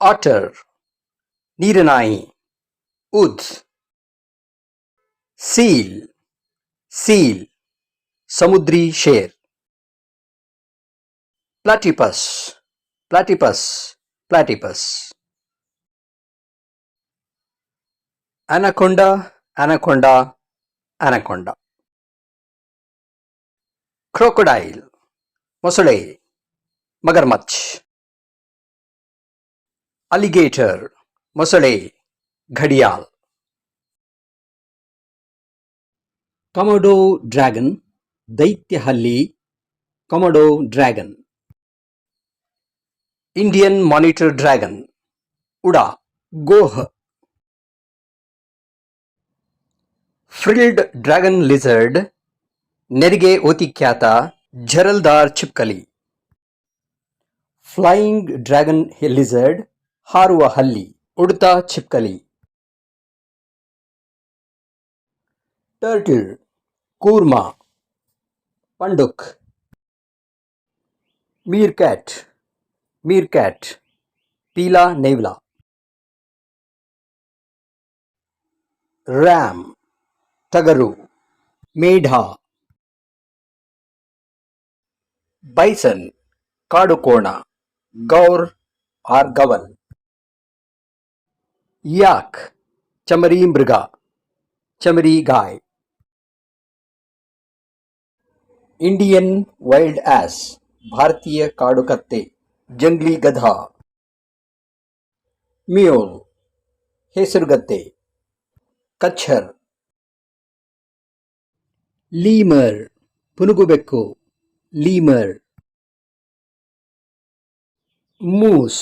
otter Niranai Ud Seal Seal Samudri Share Platypus Platypus Platypus Anaconda Anaconda Anaconda Crocodile Mosole Magarmach alligator ಮೊಸಳೆ ಘಡಿಯಾಲ್ ಕಮಡೋ dragon ದೈತ್ಯ ಹಲ್ಲಿ Komodo dragon Indian monitor dragon Uda ಗೋಹ್ ಫ್ರಿಲ್ಡ್ dragon lizard ನೆರಿಗೆ ಓತಿ ಖ್ಯಾತ ಜರಲ್ದಾರ್ ಚಿಪ್ಕಲಿ flying dragon lizard ಹಾರುವ ಹಲ್ಲಿ ಉಡ್ತಾ ಚಿಪ್ಕಲಿ ಟರ್ಟಲ್ ಕೂರ್ಮಾ ಪಂಡುಕ್ ಮೀರ್ಕ್ಯಾಟ್ ಮೀರ್ಕ್ಯಾಟ್ ಪೀಲಾ ನೇವ್ಲಾ ರ್ಯಾಮ್ ಟಗರು ಮೇಢಾ ಬೈಸನ್ ಕಾಡುಕೋಣ ಗೌರ್ ಆರ್ ಗವಲ್ याक चमरी मृगा चमरी गाय इंडियन वाइल्ड एस भारतीय काड़ुकत्ते जंगली गधा म्यूल हेसरगत्ते कच्छर लीमर पुनुगुबेक्को लीमर मूस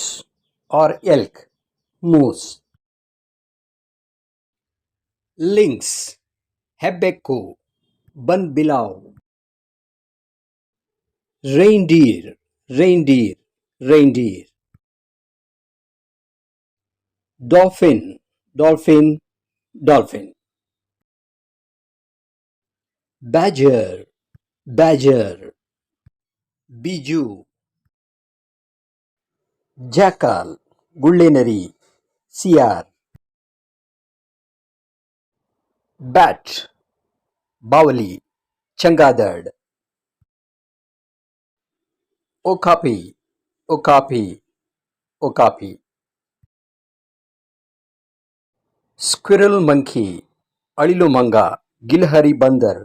और एल्क मूस लिंक्स हेबेको बनबिलाव reindeer reindeer reindeer dolphin dolphin dolphin badger badger Biju jackal गुल्लेनरी सियार బ్యాట్ బావలి చంగాదడ్ okapi okapi okapi squirrel monkey అళిలో మంగ గిల్హరి బందర్